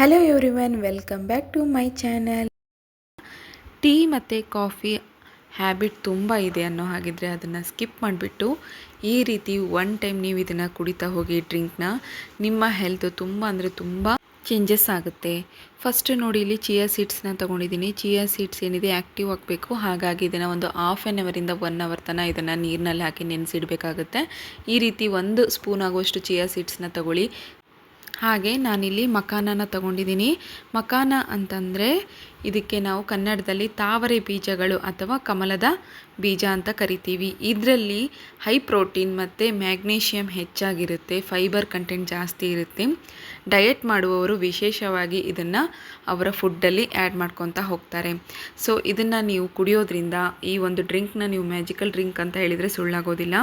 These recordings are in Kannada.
Hello everyone welcome back to my channel tea ಮತ್ತು ಕಾಫಿ ಹ್ಯಾಬಿಟ್ ತುಂಬ ಇದೆ ಅನ್ನೋ ಹಾಗಿದ್ರೆ ಅದನ್ನು ಸ್ಕಿಪ್ ಮಾಡಿಬಿಟ್ಟು ಈ ರೀತಿ ಒನ್ ಟೈಮ್ ನೀವು ಇದನ್ನು ಕುಡಿತಾ ಹೋಗಿ ಡ್ರಿಂಕ್ನ ನಿಮ್ಮ ಹೆಲ್ತ್ ತುಂಬ ಅಂದರೆ ತುಂಬ ಚೇಂಜಸ್ ಆಗುತ್ತೆ. ಫಸ್ಟ್ ನೋಡಿ ಇಲ್ಲಿ ಚಿಯಾ ಸೀಡ್ಸ್ನ ತೊಗೊಂಡಿದ್ದೀನಿ. ಚಿಯಾ ಸೀಡ್ಸ್ ಏನಿದೆ ಆ್ಯಕ್ಟಿವ್ ಆಗಬೇಕು. ಹಾಗಾಗಿ ಇದನ್ನು ಒಂದು ಹಾಫ್ ಆ್ಯನ್ ಅವರಿಂದ ಒನ್ ಅವರ್ ತನಕ ಇದನ್ನು ನೀರಿನಲ್ಲಿ ಹಾಕಿ ನೆನೆಸಿಡಬೇಕಾಗುತ್ತೆ. ಈ ರೀತಿ ಒಂದು ಸ್ಪೂನ್ ಆಗುವಷ್ಟು ಚಿಯಾ ಸೀಡ್ಸ್ನ ತಗೊಳ್ಳಿ. ಹಾಗೆ ನಾನಿಲ್ಲಿ ಮಕಾನನ ತಗೊಂಡಿದ್ದೀನಿ. ಮಕಾನ ಅಂತಂದರೆ ಇದಕ್ಕೆ ನಾವು ಕನ್ನಡದಲ್ಲಿ ತಾವರೆ ಬೀಜಗಳು ಅಥವಾ ಕಮಲದ ಬೀಜ ಅಂತ ಕರಿತೀವಿ. ಇದರಲ್ಲಿ ಹೈ ಪ್ರೋಟೀನ್ ಮತ್ತು ಮ್ಯಾಗ್ನೀಷಿಯಮ್ ಹೆಚ್ಚಾಗಿರುತ್ತೆ, ಫೈಬರ್ ಕಂಟೆಂಟ್ ಜಾಸ್ತಿ ಇರುತ್ತೆ. ಡಯಟ್ ಮಾಡುವವರು ವಿಶೇಷವಾಗಿ ಇದನ್ನು ಅವರ ಫುಡ್ಡಲ್ಲಿ ಆ್ಯಡ್ ಮಾಡ್ಕೊತಾ ಹೋಗ್ತಾರೆ. ಸೊ, ಇದನ್ನು ನೀವು ಕುಡಿಯೋದ್ರಿಂದ ಈ ಒಂದು ಡ್ರಿಂಕ್ನ ನೀವು ಮ್ಯಾಜಿಕಲ್ ಡ್ರಿಂಕ್ ಅಂತ ಹೇಳಿದರೆ ಸುಳ್ಳಾಗೋದಿಲ್ಲ.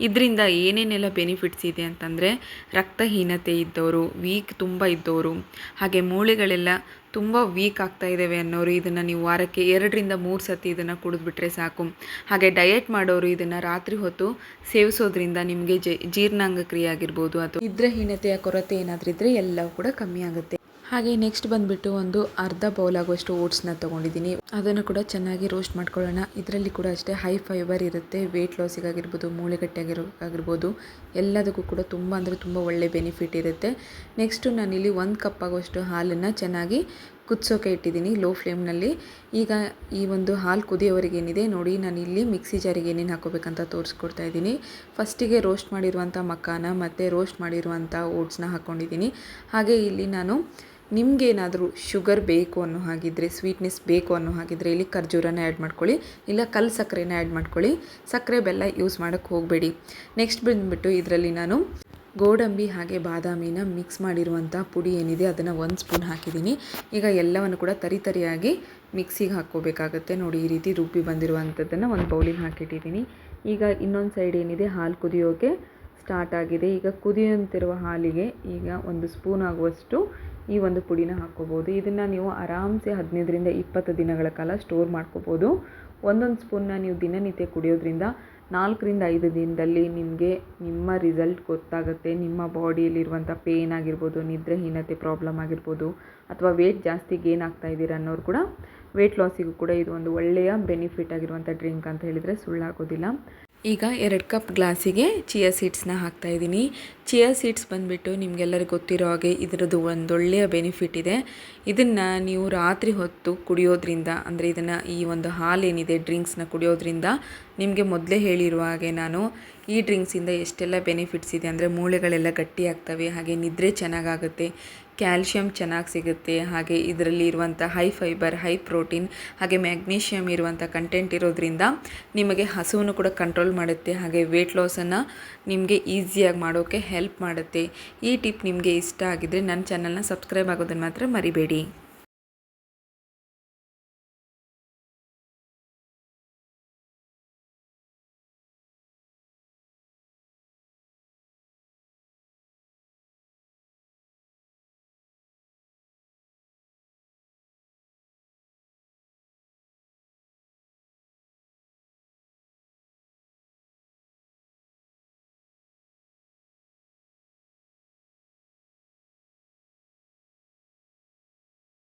ಇದರಿಂದ ಏನೇನೆಲ್ಲ ಬೆನಿಫಿಟ್ಸ್ ಇದೆ ಅಂತಂದರೆ ರಕ್ತಹೀನತೆ ಇದ್ದವರು ವೀಕ್ ತುಂಬ ಇದ್ದವರು ಹಾಗೆ ಮೂಳೆಗಳೆಲ್ಲ ತುಂಬ ವೀಕ್ ಆಗ್ತಾ ಇದ್ದಾವೆ ಅನ್ನೋರು ಇದನ್ನು ನೀವು ವಾರಕ್ಕೆ ಎರಡರಿಂದ ಮೂರು ಸತಿ ಇದನ್ನು ಕುಡಿದ್ಬಿಟ್ರೆ ಸಾಕು. ಹಾಗೆ ಡಯಟ್ ಮಾಡೋರು ಇದನ್ನು ರಾತ್ರಿ ಹೊತ್ತು ಸೇವಿಸೋದ್ರಿಂದ ನಿಮಗೆ ಜೀರ್ಣಾಂಗ ಕ್ರಿಯೆ ಆಗಿರ್ಬೋದು. ಅಥವಾ ನಿದ್ರಹೀನತೆಯ ಕೊರತೆ ಏನಾದರೂ ಇದ್ದರೆ ಎಲ್ಲವೂ ಕೂಡ ಕಮ್ಮಿ ಆಗುತ್ತೆ. ಹಾಗೆ ನೆಕ್ಸ್ಟ್ ಬಂದುಬಿಟ್ಟು ಒಂದು ಅರ್ಧ ಬೌಲ್ ಆಗುವಷ್ಟು ಓಟ್ಸ್ನ ತೊಗೊಂಡಿದ್ದೀನಿ. ಅದನ್ನು ಕೂಡ ಚೆನ್ನಾಗಿ ರೋಸ್ಟ್ ಮಾಡ್ಕೊಳ್ಳೋಣ. ಇದರಲ್ಲಿ ಕೂಡ ಅಷ್ಟೇ ಹೈ ಫೈಬರ್ ಇರುತ್ತೆ. ವೆಯ್ಟ್ ಲಾಸಿಗಾಗಿರ್ಬೋದು ಮೂಳೆಗಟ್ಟಿಯಾಗಿರೋ ಆಗಿರ್ಬೋದು ಎಲ್ಲದಕ್ಕೂ ಕೂಡ ತುಂಬ ಅಂದರೆ ತುಂಬ ಒಳ್ಳೆ ಬೆನಿಫಿಟ್ ಇರುತ್ತೆ. ನೆಕ್ಸ್ಟು ನಾನಿಲ್ಲಿ ಒಂದು ಕಪ್ ಆಗುವಷ್ಟು ಹಾಲನ್ನು ಚೆನ್ನಾಗಿ ಕುದಿಸೋಕೆ ಇಟ್ಟಿದ್ದೀನಿ ಲೋ ಫ್ಲೇಮ್ನಲ್ಲಿ. ಈಗ ಈ ಒಂದು ಹಾಲು ಕುದಿಯೋವರೆಗೆ ಏನಿದೆ ನೋಡಿ ನಾನು ಇಲ್ಲಿ ಮಿಕ್ಸಿ ಜಾರಿಗೆ ಏನೇನು ಹಾಕೋಬೇಕಂತ ತೋರಿಸ್ಕೊಡ್ತಾ ಇದ್ದೀನಿ. ಫಸ್ಟಿಗೆ ರೋಸ್ಟ್ ಮಾಡಿರುವಂಥ ಮಕ್ಕಾನ ಮತ್ತು ರೋಸ್ಟ್ ಮಾಡಿರುವಂಥ ಓಟ್ಸ್ನ ಹಾಕ್ಕೊಂಡಿದ್ದೀನಿ. ಹಾಗೆ ಇಲ್ಲಿ ನಾನು ನಿಮಗೇನಾದರೂ ಶುಗರ್ ಬೇಕು ಅನ್ನೋ ಹಾಗಿದ್ದರೆ ಸ್ವೀಟ್ನೆಸ್ ಬೇಕು ಅನ್ನೋ ಹಾಗಿದ್ದರೆ ಇಲ್ಲಿ ಖರ್ಜೂರನ ಆ್ಯಡ್ ಮಾಡ್ಕೊಳ್ಳಿ, ಇಲ್ಲ ಕಲ್ಲು ಸಕ್ಕರೆನ ಆ್ಯಡ್ ಮಾಡ್ಕೊಳ್ಳಿ. ಸಕ್ಕರೆ ಬೆಲ್ಲ ಯೂಸ್ ಮಾಡೋಕ್ಕೆ ಹೋಗಬೇಡಿ. ನೆಕ್ಸ್ಟ್ ಬಂದುಬಿಟ್ಟು ಇದರಲ್ಲಿ ನಾನು ಗೋಡಂಬಿ ಹಾಗೆ ಬಾದಾಮಿನ ಮಿಕ್ಸ್ ಮಾಡಿರುವಂಥ ಪುಡಿ ಏನಿದೆ ಅದನ್ನು ಒಂದು ಸ್ಪೂನ್ ಹಾಕಿದ್ದೀನಿ. ಈಗ ಎಲ್ಲವನ್ನು ಕೂಡ ತರಿತರಿಯಾಗಿ ಮಿಕ್ಸಿಗೆ ಹಾಕ್ಕೋಬೇಕಾಗತ್ತೆ. ನೋಡಿ, ಈ ರೀತಿ ರುಬ್ಬಿ ಬಂದಿರುವಂಥದ್ದನ್ನು ಒಂದು ಬೌಲಿಗೆ ಹಾಕಿಟ್ಟಿದ್ದೀನಿ. ಈಗ ಇನ್ನೊಂದು ಸೈಡ್ ಏನಿದೆ, ಹಾಲು ಕುದಿಯೋಕೆ ಸ್ಟಾರ್ಟ್ ಆಗಿದೆ. ಈಗ ಕುದಿಯುವಂತಿರುವ ಹಾಲಿಗೆ ಈಗ ಒಂದು ಸ್ಪೂನ್ ಆಗುವಷ್ಟು ಈ ಒಂದು ಪುಡಿನ ಹಾಕ್ಕೋಬೋದು. ಇದನ್ನು ನೀವು ಆರಾಮ್ಸೆ ಹದಿನೈದರಿಂದ ಇಪ್ಪತ್ತು ದಿನಗಳ ಕಾಲ ಸ್ಟೋರ್ ಮಾಡ್ಕೋಬೋದು. ಒಂದೊಂದು ಸ್ಪೂನ್ನ ನೀವು ದಿನನಿತ್ಯ ಕುಡಿಯೋದ್ರಿಂದ ನಾಲ್ಕರಿಂದ ಐದು ದಿನದಲ್ಲಿ ನಿಮಗೆ ನಿಮ್ಮ ರಿಸಲ್ಟ್ ಗೊತ್ತಾಗುತ್ತೆ. ನಿಮ್ಮ ಬಾಡಿಯಲ್ಲಿರುವಂಥ ಪೇನ್ ಆಗಿರ್ಬೋದು, ನಿದ್ರೆಹೀನತೆ ಪ್ರಾಬ್ಲಮ್ ಆಗಿರ್ಬೋದು, ಅಥವಾ ವೇಟ್ ಜಾಸ್ತಿ ಗೇನ್ ಆಗ್ತಾ ಇದ್ದೀರಾ ಅನ್ನೋರು ಕೂಡ ವೇಟ್ ಲಾಸಿಗೂ ಕೂಡ ಇದು ಒಂದು ಒಳ್ಳೆಯ ಬೆನಿಫಿಟ್ ಆಗಿರುವಂಥ ಡ್ರಿಂಕ್ ಅಂತ ಹೇಳಿದರೆ ಸುಳ್ಳಾಗೋದಿಲ್ಲ. ಈಗ ಎರಡು ಕಪ್ ಗ್ಲಾಸಿಗೆ ಚಿಯಾ ಸೀಡ್ಸ್ನ ಹಾಕ್ತಾಯಿದ್ದೀನಿ ಚಿಯಾ ಸೀಡ್ಸ್ ಬಂದುಬಿಟ್ಟು ನಿಮಗೆಲ್ಲರಿಗೂ ಗೊತ್ತಿರೋ ಹಾಗೆ ಇದರದ್ದು ಒಂದೊಳ್ಳೆಯ ಬೆನಿಫಿಟ್ ಇದೆ. ಇದನ್ನು ನೀವು ರಾತ್ರಿ ಹೊತ್ತು ಕುಡಿಯೋದ್ರಿಂದ, ಅಂದರೆ ಇದನ್ನು ಈ ಒಂದು ಹಾಲೇನಿದೆ ಡ್ರಿಂಕ್ಸ್ನ ಕುಡಿಯೋದ್ರಿಂದ ನಿಮಗೆ ಮೊದಲೇ ಹೇಳಿರುವ ಹಾಗೆ ನಾನು ಈ ಡ್ರಿಂಕ್ಸಿಂದ ಎಷ್ಟೆಲ್ಲ ಬೆನಿಫಿಟ್ಸ್ ಇದೆ, ಅಂದರೆ ಮೂಳೆಗಳೆಲ್ಲ ಗಟ್ಟಿಯಾಗ್ತವೆ, ಹಾಗೆ ನಿದ್ರೆ ಚೆನ್ನಾಗಾಗುತ್ತೆ. ಕ್ಯಾಲ್ಶಿಯಮ್ ಚೆನ್ನಾಗಿ ಸಿಗುತ್ತೆ, ಹಾಗೆ ಇದರಲ್ಲಿ ಇರುವಂಥ ಹೈ ಫೈಬರ್ ಹೈ ಪ್ರೋಟೀನ್ ಹಾಗೆ ಮ್ಯಾಗ್ನೀಷಿಯಮ್ ಇರುವಂಥ ಕಂಟೆಂಟ್ ಇರೋದ್ರಿಂದ ನಿಮಗೆ ಹಸುವನ್ನು ಕೂಡ ಕಂಟ್ರೋಲ್ ಮಾಡುತ್ತೆ, ಹಾಗೆ ವೆಯ್ಟ್ ಲಾಸನ್ನು ನಿಮಗೆ ಈಸಿಯಾಗಿ ಮಾಡೋಕ್ಕೆ ಹೆಲ್ಪ್ ಮಾಡುತ್ತೆ. ಈ ಟಿಪ್ ನಿಮಗೆ ಇಷ್ಟ ಆಗಿದ್ದರೆ ನನ್ನ ಚಾನಲ್ನ ಸಬ್ಸ್ಕ್ರೈಬ್ ಆಗೋದನ್ನು ಮಾತ್ರ ಮರಿಬೇಡಿ.